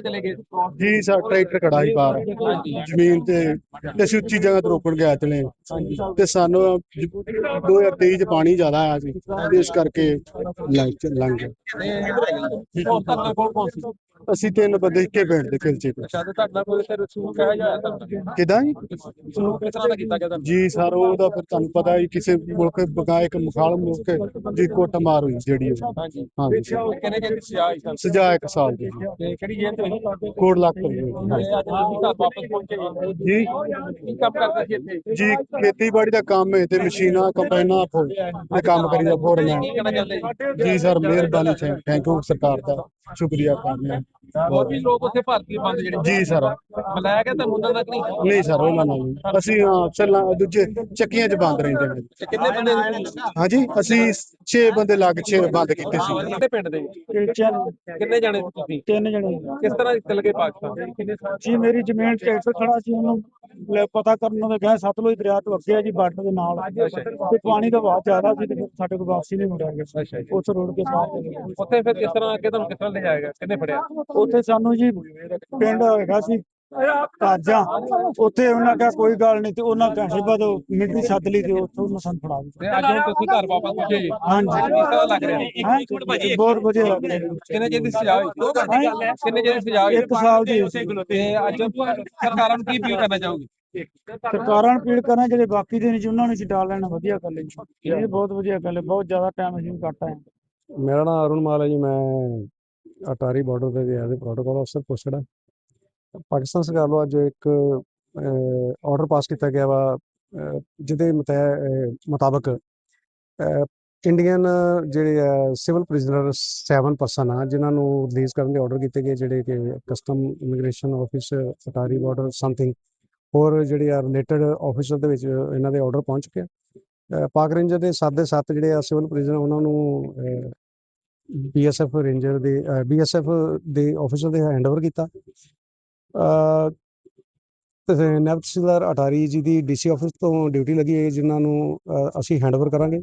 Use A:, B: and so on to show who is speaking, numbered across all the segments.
A: ਚਲੇ ਗਏ
B: ਜੀ ਸਾ ਟਰੈਕਟਰ ਖੜਾ ਸੀ ਬਾਹਰ। ਜ਼ਮੀਨ ਤੇ ਤੇ ਅਸੀਂ ਉੱਚੀ ਜਗ੍ਹਾ ਤੇ ਰੋਕਣ ਗਿਆ ਚਲੇ ਤੇ ਸਾਨੂੰ 2023 ਚ ਪਾਣੀ ਜ਼ਿਆਦਾ ਆਇਆ ਸੀ ਤੇ ਇਸ ਕਰਕੇ ਲੰਘ ਲੰਘ ਗਏ। ਅਸੀਂ ਤਿੰਨ ਬੰਦੇ ਇੱਕੇ ਪਿੰਡ ਦੇ ਖਿਲਚੇ ਤੇ
A: ਅੱਛਾ ਤੇ ਤੁਹਾਡਾ ਕੋਈ ਤੇ ਰਸੂਲ ਕਹਾ ਜਾਇਆ ਤਾਂ?
B: ਕਿਦਾਂ ਜੀ?
A: ਰਸੂਲ ਕਿਸ ਤਰ੍ਹਾਂ ਦਾ ਕੀਤਾ ਗਿਆ ਤੁਹਾਨੂੰ?
B: ਜੀ ਸਰ ਉਹਦਾ ਫਿਰ ਤੁਹਾਨੂੰ ਪਤਾ ਹੀ ਕਿਸੇ ਮੁਲਕ ਬਗਾ ਇੱਕ ਮੁਖਾਲ ਮੁਲਕ ਦੀ ਕੁੱਟ ਮਾਰ ਹੋਈ ਜਿਹੜੀ।
A: ਹਾਂਜੀ। ਤੇ ਕਿਹਨੇ ਕਿਹਨੇ
B: ਸਜ਼ਾ ਇੱਕ ਸਾਲ ਦੀ।
A: ਕਿਹੜੀ ਜੇਲ੍ਹ?
B: ਕੋੜ ਲੱਖ
A: ਜੀ।
B: ਜੀ।
A: ਕੀ ਕੰਮ ਕਰਦੇ ਸੀ ਇੱਥੇ?
B: ਜੀ ਖੇਤੀਬਾੜੀ ਦਾ ਕੰਮ ਹੈ ਤੇ ਮਸ਼ੀਨਾਂ ਕੰਬਾਈਨਾਂ ਫੋ ਤੇ ਕੰਮ ਕਰੀਦਾ ਫੋਰਮੈਨ
A: ਜੀ?
B: ਸਰ ਮਿਹਰਬਾਨੀ ਥੈਂਕ ਯੂ ਸਰਕਾਰ ਦਾ। ਸ਼ੁਕਰੀਆ ਕਰਦੇ ਹਾਂ
A: ਹੋਰ ਵੀ ਲੋਕ ਉੱਥੇ ਭਾਰਤੀ ਬੰਦ ਜਿਹੜੇ
B: ਜੀ ਸਰ।
A: ਬੁਲਾਇਆ ਗਿਆ ਤਾਂ ਉਹਨਾਂ ਤੱਕ ਨਹੀਂ
B: ਨਹੀਂ ਸਰ ਉਹਨਾਂ ਨਾਲ ਨਹੀਂ। ਅਸੀਂ ਚੱਲਾਂ ਦੂਜੇ ਚੱਕੀਆਂ 'ਚ ਬੰਦ ਰਹਿੰਦੇ ਨੇ
A: ਤੇ ਕਿੰਨੇ ਬੰਦੇ?
B: ਹਾਂਜੀ ਅਸੀਂ 6 ਬੰਦੇ ਲੱਗ 6 ਬੰਦ ਕੀਤੇ ਸੀ।
A: ਕਿਹੜੇ ਪਿੰਡ ਦੇ? ਕਿੰਨੇ ਜਾਣੇ ਸੀ ਤੁਸੀਂ?
C: ਤਿੰਨ ਜਣੇ।
A: ਕਿਸ ਤਰ੍ਹਾਂ ਚਲੇ ਗਏ ਪਾਕਿਸਤਾਨ? ਕਿੰਨੇ
C: ਜੀ ਮੇਰੀ ਜ਼ਮੀਨ ਟਰੈਕਟਰ ਖੜਾ ਸੀ ਉਹਨੂੰ ਲੈ ਪਤਾ ਕਰਨ ਉਹਦੇ ਗਏ ਸਤਲੁਜ ਦਰਿਆ ਤੋਂ ਅੱਗੇ ਆ ਜੀ ਬਾਰਡਰ ਦੇ ਨਾਲ। ਤੇ ਪਾਣੀ ਦਾ ਵਹਾਅ ਜ਼ਿਆਦਾ ਸੀ ਤੇ ਫਿਰ ਸਾਡੇ ਕੋਲ ਵਾਪਸੀ ਨਹੀਂ ਮੁੜਿਆ ਗਿਆ। ਉਸ ਰੋਡ ਕੇ ਗਏ।
A: ਉੱਥੇ ਫਿਰ ਕਿਸ ਤਰ੍ਹਾਂ ਅੱਗੇ ਤੁਹਾਨੂੰ ਕਿਸ ਤਰ੍ਹਾਂ ਲੈ ਜਾਏਗਾ ਕਿੰਨੇ ਫੜਿਆ?
C: ਉੱਥੇ ਸਾਨੂੰ ਜੀ ਪਿੰਡ ਹੈਗਾ ਸੀ। ਕਾਜਾਂ ਉੱਥੇ ਉਹਨਾਂ ਕਿਹਾ ਕੋਈ ਗੱਲ ਨਹੀਂ ਤੇ ਉਹਨਾਂ ਘੰਟੇ ਬਾਅਦ ਮਿਲਟਰੀ ਸੱਦ ਲਈ ਤੇ ਉੱਥੋਂ ਉਹਨਾਂ ਸਾਨੂੰ ਫੜਾ ਦਿੱਤਾ।
A: ਤੇ ਅੱਜ ਹੁਣ ਤੁਸੀਂ ਘਰ ਵਾਪਸ ਪਹੁੰਚੇ ਜੀ।
C: ਹਾਂਜੀ।
A: ਕਿਸ ਤਰ੍ਹਾਂ ਲੱਗ ਰਿਹਾ
C: ਹੈਂ? ਬਹੁਤ ਵਧੀਆ ਲੱਗ ਰਿਹਾ। ਜੀ।
A: ਕਿੰਨੇ ਚਿਰ ਦੀ ਸਜ਼ਾ ਹੋਈ? ਕਿੰਨੇ ਚਿਰ ਦੀ ਸਜ਼ਾ ਹੋਈ?
C: ਇੱਕ ਸਾਲ ਦੀ।
A: ਤੇ ਅੱਜ ਸਰਕਾਰਾਂ ਨੂੰ ਕੀ ਅਪੀਲ ਕਰਨਾ ਚਾਹੋਗੇ?
C: ਸਰਕਾਰਾਂ ਨੂੰ ਅਪੀਲ ਕਰਨਾ ਜਿਹੜੇ ਬਾਕੀ ਦੇ ਨੇ ਜੀ ਉਹਨਾਂ ਨੂੰ ਜੀ ਡਾਲ ਲੈਣਾ ਵਧੀਆ ਗੱਲ ਹੈ ਜੀ। ਇਹ ਬਹੁਤ ਵਧੀਆ ਗੱਲ ਹੈ ਬਹੁਤ ਜ਼ਿਆਦਾ ਟਾਈਮ ਅਸੀਂ ਕੱਟ ਹਾਂ।
D: ਮੇਰਾ ਨਾਮ ਅਰੁਣ ਮਾਲ ਹੈ ਜੀ ਮੈਂ ਅਟਾਰੀ ਬਾਰਡਰ ਤੇ ਗਿਆ ਦੇ ਪ੍ਰੋਟੋਕਾਲ ਅਫਸਰ ਪੋਸਟਡ ਹਾਂ। ਪਾਕਿਸਤਾਨ ਸਰਕਾਰ ਵੱਲੋਂ ਅੱਜ ਇੱਕ ਆਰਡਰ ਪਾਸ ਕੀਤਾ ਗਿਆ ਵਾ ਜਿਹਦੇ ਮਤੈ- ਮੁਤਾਬਕ ਇੰਡੀਅਨ ਜਿਹੜੇ ਆ ਸਿਵਲ ਪ੍ਰਿਜ਼ਨਰ 7 ਪਰਸਨ ਆ ਜਿਨ੍ਹਾਂ ਨੂੰ ਰਿਲੀਜ਼ ਕਰਨ ਦੇ ਆਰਡਰ ਕੀਤੇ ਗਏ ਜਿਹੜੇ ਕਿ custom immigration office Attari border something ਹੋਰ ਜਿਹੜੇ ਆ ਰਿਲੇਟਡ ਆਫਿਸਰ ਦੇ ਵਿੱਚ ਇਹਨਾਂ ਦੇ ਆਰਡਰ ਪਹੁੰਚ ਚੁੱਕੇ ਆ। ਪਾਕ ਰੇਂਜਰ ਦੇ 7 ਦੇ 7 ਜਿਹੜੇ ਆ ਸਿਵਲ ਪ੍ਰਿਜ਼ਨਰ ਉਹਨਾਂ ਨੂੰ ਅਹ, ਬੀਐਸਐਫ ਰੇਂਜਰ ਦੇ ਬੀਐਸਐਫ ਦੇ ਆਫੀਸਰ ਦੇ ਹੈਂਡਓਵਰ ਕੀਤਾ। ਅ ਅਟਾਰੀ ਜੀ ਦੀ ਡੀਸੀ ਆਫਿਸ ਤੋਂ ਡਿਊਟੀ ਲੱਗੀ ਹੈ ਜਿਨ੍ਹਾਂ ਨੂੰ ਅ, ਅਸੀਂ ਹੈਂਡਓਵਰ ਕਰਾਂਗੇ।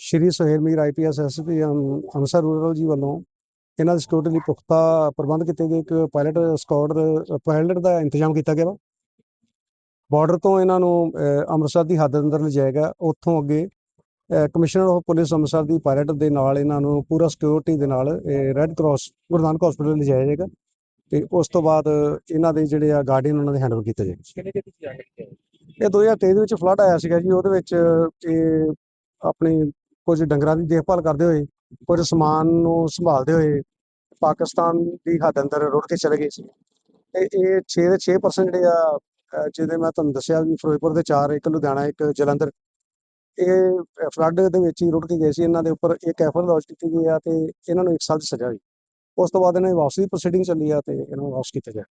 D: Shri Suhel Mir IPS SP Amritsar rural ji ਵੱਲੋਂ ਇਹਨਾਂ ਦੀ ਸਿਕਿਉਰਿਟੀ ਲਈ ਪੁਖਤਾ ਪ੍ਰਬੰਧ ਕੀਤੇ ਗਏ। ਇੱਕ ਪਾਇਲਟ ਸਕਾਡ ਪਾਇਲਟ ਦਾ ਇੰਤਜ਼ਾਮ ਕੀਤਾ ਗਿਆ ਵਾ। ਬਾਰਡਰ ਤੋਂ ਇਹਨਾਂ ਨੂੰ ਅ, ਅੰਮ੍ਰਿਤਸਰ ਦੀ ਹੱਦ ਅੰਦਰ ਲਿਜਾਏਗਾ ਉੱਥੋਂ ਅੱਗੇ ਕਮਿਸ਼ਨਰ ਆਫ ਪੁਲਿਸ ਅੰਮ੍ਰਿਤਸਰ ਦੀ ਪਾਇਲਟ ਦੇ ਨਾਲ ਇਹਨਾਂ ਨੂੰ ਪੂਰਾ ਸਿਕਿਉਰਿਟੀ ਦੇ ਨਾਲ red cross Guru Nanak hospital ਲਿਜਾਇਆ ਜਾਏਗਾ। ਤੇ ਉਸ ਤੋਂ ਬਾਅਦ ਇਹਨਾਂ ਦੇ ਜਿਹੜੇ ਆ ਗਾਰਡੀਅਨ ਉਹਨਾਂ ਦੇ ਹੈਂਡਓਵਰ ਕੀਤੇ ਜਾਣਗੇ
A: ਕਿੰਨੇ ਦੀ ਸਜ਼ਾ ਹੋਈ
D: ਇਹ 2023 ਦੇ ਵਿੱਚ ਫਲੱਡ ਆਇਆ ਸੀਗਾ ਜੀ ਉਹਦੇ ਵਿੱਚ ਇਹ ਆਪਣੀ ਕੁਝ ਡੰਗਰਾਂ ਦੀ ਦੇਖਭਾਲ ਕਰਦੇ ਹੋਏ ਕੁਝ ਸਮਾਨ ਨੂੰ ਸੰਭਾਲਦੇ ਹੋਏ ਪਾਕਿਸਤਾਨ ਦੀ ਹੱਦ ਅੰਦਰ ਰੁੜ ਕੇ ਚਲੇ ਗਏ ਸੀ। ਤੇ ਇਹ 6 ਦੇ 6% ਜਿਹੜੇ ਆ ਜਿਹਦੇ ਮੈਂ ਤੁਹਾਨੂੰ ਦੱਸਿਆ ਵੀ ਫਿਰੋਜ਼ਪੁਰ ਦੇ 4 ਇੱਕ ਲੁਧਿਆਣਾ ਇੱਕ ਜਲੰਧਰ ਇਹ ਫਲੱਡ ਦੇ ਵਿੱਚ ਹੀ ਰੁੜ ਕੇ ਗਏ ਸੀ। ਇਹਨਾਂ ਦੇ ਉੱਪਰ ਇੱਕ ਐਫਆਰ ਲੌਂਚ ਕੀਤੀ ਗਈ ਆ ਤੇ ਇਹਨਾਂ ਨੂੰ 1 ਸਾਲ ਦੀ ਸਜ਼ਾ ਹੋਈ। ਉਸ ਤੋਂ ਬਾਅਦ ਇਹਨਾਂ ਦੀ ਵਾਪਸੀ ਪ੍ਰੋਸੀਡਿੰਗ ਚੱਲੀ ਆ ਤੇ ਇਹਨਾਂ ਨੂੰ ਵਾਪਸ ਕੀਤਾ ਗਿਆ।